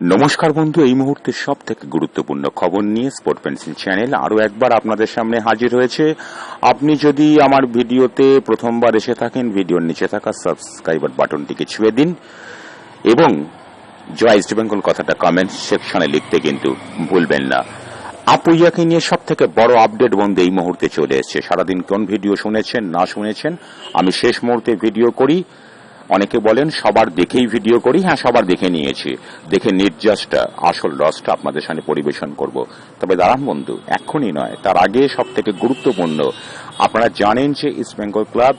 নমস্কার বন্ধু, এই মুহূর্তে সব থেকে গুরুত্বপূর্ণ খবর নিয়ে স্পোর্ট পেন্সিল চ্যানেল আরও একবার আপনাদের সামনে হাজির হয়েছে। আপনি যদি আমার ভিডিওতে প্রথমবার এসে থাকেন, ভিডিওর নিচে থাকা সাবস্ক্রাইবার বাটনটিকে ছুঁয়ে দিন এবং জয় ইস্ট বেঙ্গল কথাটা কমেন্ট সেকশনে লিখতে কিন্তু ভুলবেন না। আপুইয়াকে নিয়ে সব থেকে বড় আপডেট বন্ধু এই মুহূর্তে চলে এসছে। সারাদিন কোন ভিডিও শুনেছেন, না শুনেছেন, আমি শেষ মুহূর্তে ভিডিও করি। অনেকে বলেন, সবার দেখেই ভিডিও করি হ্যাঁ সবার দেখে নিয়েছি। দেখে নির্যাসটা আসল রসটা আপনাদের সামনে পরিবেশন করব। তবে দাঁড়ান বন্ধু, এখনই নয়, তার আগে সব থেকে গুরুত্বপূর্ণ, আপনারা জানেন যে ইস্ট বেঙ্গল ক্লাব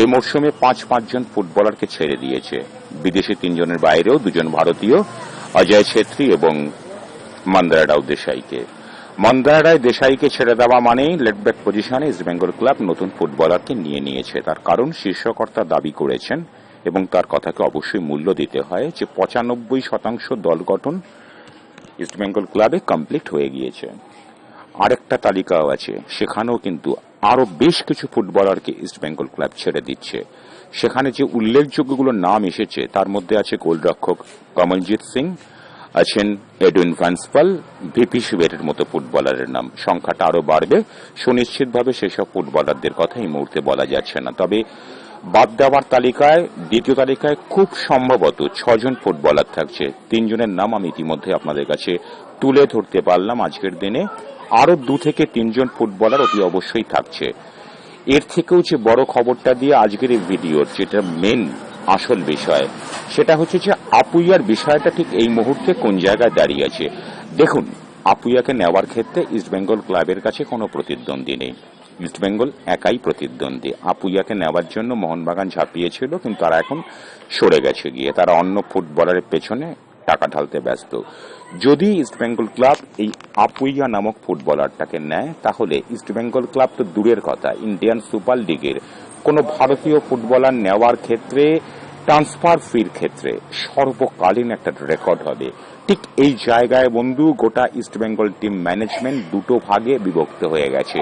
এই মরশুমে পাঁচ পাঁচজন ফুটবলারকে ছেড়ে দিয়েছে। বিদেশি তিনজনের বাইরেও দুজন ভারতীয়, অজয় ছেত্রী এবং মন্দারা রাও দেশাইকে। মন্দারা রায় দেশাইকে ছেড়ে দেওয়া মানেই লেটব্যাক পজিশনে ইস্ট বেঙ্গল ক্লাব নতুন ফুটবলারকে নিয়ে নিয়েছে। তার কারণ শীর্ষকর্তা দাবি করেছেন এবং তার কথাকে অবশ্যই মূল্য দিতে হয় যে পঁচানব্বই শতাংশ দল গঠন ইস্টবেঙ্গল ক্লাবে কমপ্লিট হয়ে গিয়েছে। আরেকটা তালিকাও আছে। সেখানেও কিন্তু আরও বেশ কিছু ফুটবলারকে ইস্টবেঙ্গল ক্লাব ছেড়ে দিচ্ছে। সেখানে যে উল্লেখযোগ্যগুলো নাম এসেছে, তার মধ্যে আছে গোলরক্ষক কমলজিৎ সিং, আছেন এডুইন ভ্যান্সপাল ভিপি শিবেরের মতো ফুটবলারের নাম। সংখ্যাটা আরও বাড়বে। সুনিশ্চিতভাবে সেসব ফুটবলারদের কথা এই মুহূর্তে বলা যাচ্ছে না। তবে বাদ দেওয়ার তালিকায়, দ্বিতীয় তালিকায় খুব সম্ভবত ছজন ফুটবলার থাকছে। তিনজনের নাম আমি ইতিমধ্যে আপনাদের কাছে তুলে ধরতে পারলাম আজকের দিনে। আরও দু থেকে তিনজন ফুটবলার অতি অবশ্যই থাকছে। এর থেকেও যে বড় খবরটা দিয়ে আজকের এই ভিডিওর যেটা মেন আসল বিষয়, সেটা হচ্ছে যে আপুইয়ার বিষয়টা ঠিক এই মুহূর্তে কোন জায়গায় দাঁড়িয়ে আছে। দেখুন, আপুইয়াকে নেওয়ার ক্ষেত্রে ইস্টবেঙ্গল ক্লাবের কাছে কোনো প্রতিদ্বন্দ্বী নেই। ইস্টবেঙ্গল একাই প্রতিদ্বন্দ্বী। আপুইয়াকে নেওয়ার জন্য মোহনবাগান ঝাঁপিয়েছিল, কিন্তু তারা এখন সরে গেছে গিয়ে। তারা অন্য ফুটবলারের পেছনে টাকা ঢালতে ব্যস্ত। যদি ইস্টবেঙ্গল ক্লাব এই আপুইয়া নামক ফুটবলারটাকে নেয়, তাহলে ইস্টবেঙ্গল ক্লাব তো দূরের কথা। ইন্ডিয়ান সুপার লিগের কোনো ভারতীয় ফুটবলার নেওয়ার ক্ষেত্রে, ট্রান্সফার ফির ক্ষেত্রে সর্বকালীন একটা রেকর্ড হবে। ঠিক এই জায়গায় বন্ধু, গোটা ইস্টবেঙ্গল টিম ম্যানেজমেন্ট দুটো ভাগে বিভক্ত হয়ে গেছে।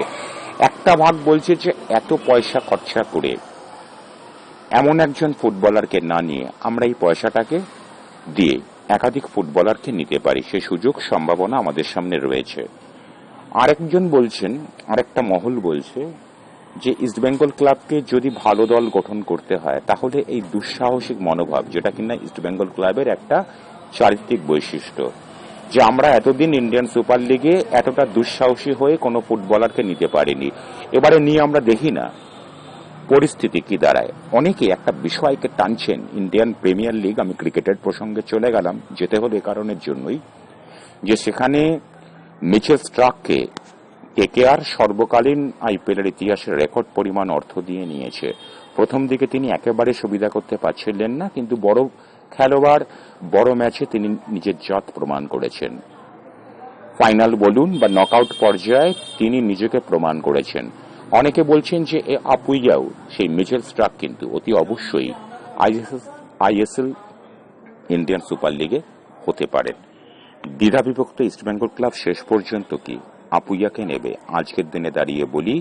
একটা ভাগ বলছে যে এত পয়সা খরচা করে এমন একজন ফুটবলারকে না নিয়ে আমরা এই পয়সাটাকে দিয়ে একাধিক ফুটবলারকে নিতে পারি। সে সুযোগ, সম্ভাবনা আমাদের সামনে রয়েছে। আরেকজন বলছেন, আরেকটা মহল বলছে যে ইস্টবেঙ্গল ক্লাবকে যদি ভালো দল গঠন করতে হয়, তাহলে এই দুঃসাহসিক মনোভাব, যেটা কিনা ইস্টবেঙ্গল ক্লাবের একটা চারিত্রিক বৈশিষ্ট্য। যে আমরা এতদিন ইন্ডিয়ান সুপার লিগে এতটা দুঃসাহসী হয়ে কোনো ফুটবলারকে নিতে পারিনি। এবারে নিয়ে আমরা দেখি না। পরিস্থিতি কি দাঁড়ায়? অনেকে একটা বিষয়কে টানছেন ইন্ডিয়ান প্রিমিয়ার লিগ আমি ক্রিকেটের প্রসঙ্গে চলে গেলাম, যেতে হলো এ কারণের জন্যই। যে সেখানে মিচেল স্ট্রাককে কেকেআর সর্বকালীন আইপিএলের ইতিহাসে রেকর্ড পরিমাণ অর্থ দিয়ে নিয়েছে। প্রথম দিকে তিনি একেবারে সুবিধা করতে পারছিলেন না, কিন্তু বড় খেলোয়াড়, বড় ম্যাচে তিনি নিজের জাত প্রমাণ করেছেন। ফাইনাল বলুন বা নকআউট পর্যায়ে তিনি নিজেকে প্রমাণ করেছেন। অনেকে বলছেন যে এ আপুইয়াও, সেই মিচেল স্ট্রাক কিন্তু অতি অবশ্যই আইএসএল ইন্ডিয়ান সুপার লিগে হতে পারেন। দ্বিধা বিভক্ত ইস্টবেঙ্গল ক্লাব শেষ পর্যন্ত কি আপুইয়াকে নেবে? আজকের দিনে দাঁড়িয়ে বলি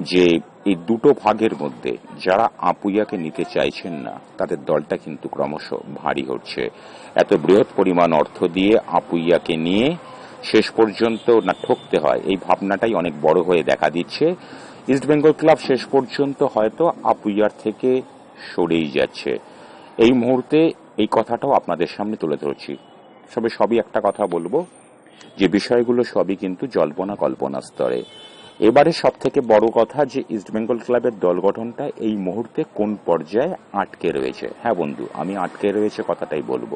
যে এই দুটো ভাগের মধ্যে যারা আপুইয়াকে নিতে চাইছেন না, তাদের দলটা কিন্তু ক্রমশ ভারী হচ্ছে। এত বৃহৎ পরিমাণ অর্থ দিয়ে আপুইয়াকে নিয়ে শেষ পর্যন্ত না ঠকতে হয়, এই ভাবনাটাই অনেক বড় হয়ে দেখা দিচ্ছে। ইস্টবেঙ্গল ক্লাব শেষ পর্যন্ত হয়তো আপুইয়ার থেকে সরেই যাচ্ছে। এই মুহূর্তে এই কথাটাও আপনাদের সামনে তুলে ধরছি। সবে সবই একটা কথা বলব, যে বিষয়গুলো সবই কিন্তু জল্পনা কল্পনা স্তরে। এবারে সব থেকে বড় কথা যে ইস্টবেঙ্গল ক্লাবের দল গঠনটা এই মুহূর্তে কোন পর্যায়ে আটকে রয়েছে। হ্যাঁ বন্ধু, আমি আটকে রয়েছে কথাটাই বলব।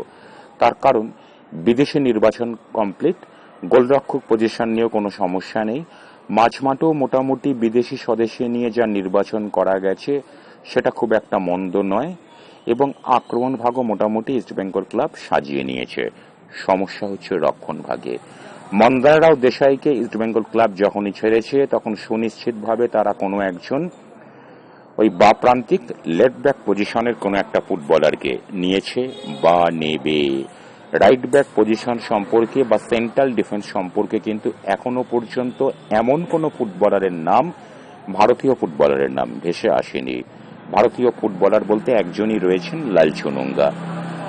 তার কারণ, বিদেশি নির্বাচন কমপ্লিট গোলরক্ষক পজিশন নিয়েও কোনো সমস্যা নেই। মাঝমাঠেও মোটামুটি বিদেশি সদস্য নিয়ে যা নির্বাচন করা গেছে, সেটা খুব একটা মন্দ নয় এবং আক্রমণ ভাগও মোটামুটি ইস্টবেঙ্গল ক্লাব সাজিয়ে নিয়েছে। সমস্যা হচ্ছে রক্ষণ ভাগে মন্দারাও দেশাইকে ইস্টবেঙ্গল ক্লাব যখনই ছেড়েছে, তখন সুনিশ্চিতভাবে তারা কোনো একজন ওই বা প্রান্তিক লেফট ব্যাক পজিশনের কোনো একটা ফুটবলারকে নিয়েছে বা নেবে। রাইট ব্যাক পজিশন সম্পর্কে বা সেন্ট্রাল ডিফেন্স সম্পর্কে কিন্তু এখনও পর্যন্ত এমন কোনো ফুটবলারের নাম, ভারতীয় ফুটবলারের নাম ভেসে আসেনি। ভারতীয় ফুটবলার বলতে একজনই রয়েছেন লালচুনুঙ্গা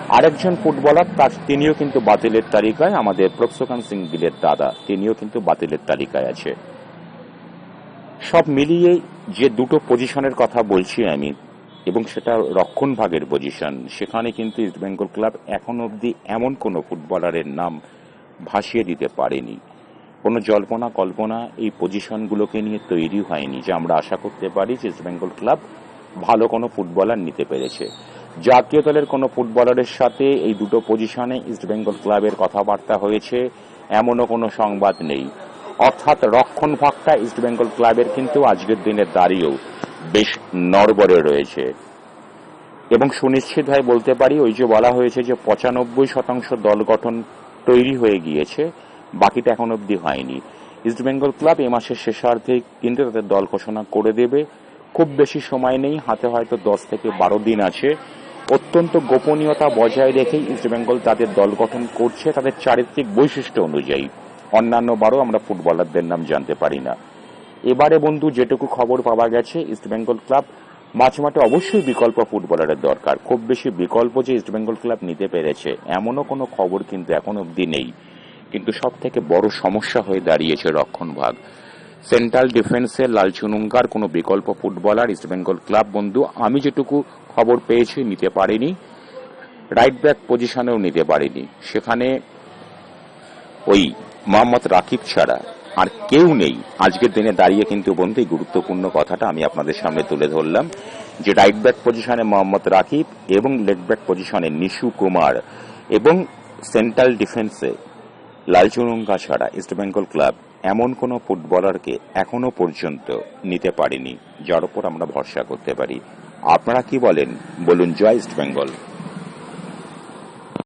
আরেকজন ফুটবলার, তার তিনিও কিন্তু বাতিলের তালিকায়, আমাদের প্রফসকান সিং গিলের দাদা, তিনিও কিন্তু বাতিলের তালিকায় আছে। সব মিলিয়ে যে দুটো পজিশনের কথা বলছি আমি, এবং সেটা রক্ষণ ভাগের পজিশন, সেখানে কিন্তু ইস্টবেঙ্গল ক্লাব এখন অবধি এমন কোনো ফুটবলারের নাম ভাসিয়ে দিতে পারেনি। কোনো জল্পনা, কল্পনা এই পজিশনগুলোকে নিয়ে তৈরি হয়নি, যে আমরা আশা করতে পারি যে ইস্টবেঙ্গল ক্লাব ভালো কোনো ফুটবলার নিতে পেরেছে। জাতীয় দলের কোনো ফুটবলারের সাথে এই দুটো পজিশনে ইস্টবেঙ্গল ক্লাবের কথাবার্তা হয়েছে, এমনও কোনো সংবাদ নেই। অর্থাৎ রক্ষণ ভাগটা ইস্টবেঙ্গল ক্লাবের কিন্তু আজকের দিনে দাঁড়িয়েও বেশ নড়বড়ে রয়েছে। এবং সুনিশ্চিত হয়ে বলতে পারি, ওই যে বলা হয়েছে যে পঁচানব্বই শতাংশ দল গঠন তৈরি হয়ে গিয়েছে, বাকিটা এখন অবধি হয়নি। ইস্টবেঙ্গল ক্লাব এ মাসের শেষার্ধে কিন্তু তাদের দল ঘোষণা করে দেবে। খুব বেশি সময় নেই, হাতে হয়তো দশ থেকে বারো দিন আছে। অত্যন্ত গোপনীয়তা বজায় রেখেই ইস্টবেঙ্গল তাদের দল গঠন করছে, তাদের চারিত্রিক বৈশিষ্ট্য অনুযায়ী। অন্যান্য বারও আমরা ফুটবলারদের নাম জানতে পারি না। এবারে বন্ধু, যেটুকু খবর পাওয়া গেছে ইস্টবেঙ্গল ক্লাব মাঝমাঠে অবশ্যই বিকল্প ফুটবলারের দরকার। খুব বেশি বিকল্প যে ইস্টবেঙ্গল ক্লাব নিতে পেরেছে, এমনও কোনো খবর কিন্তু এখন অবধি নেই। কিন্তু সব থেকে বড় সমস্যা হয়ে দাঁড়িয়েছে রক্ষণ ভাগ। সেন্ট্রাল ডিফেন্সে লাল চুনুঙ্গার কোনো বিকল্প ফুটবলার ইস্টবেঙ্গল ক্লাব বন্ধু, আমি যেটুকু খবর পেয়েছি, নিতে পারিনি। রাইট ব্যাক পজিশনেও নিতে পারিনি। সেখানে ওই মোহাম্মদ রাকিব ছাড়া আর কেউ নেই। আজকের দিনে দাঁড়িয়ে কিন্তু বন্ধু, এই গুরুত্বপূর্ণ কথাটা আমি আপনাদের সামনে তুলে ধরলাম যে রাইট ব্যাক পজিশনে মোহাম্মদ রাকিব এবং লেগ ব্যাক পজিশনে নিশু কুমার এবং সেন্ট্রাল ডিফেন্সে লালচুরঙ্গা ছাড়া ইস্টবেঙ্গল ক্লাব এমন কোনো ফুটবলারকে এখনও পর্যন্ত নিতে পারেনি, যার উপর আমরা ভরসা করতে পারি। আপনারা কি বলেন? বলুন জয় ইস্টবেঙ্গল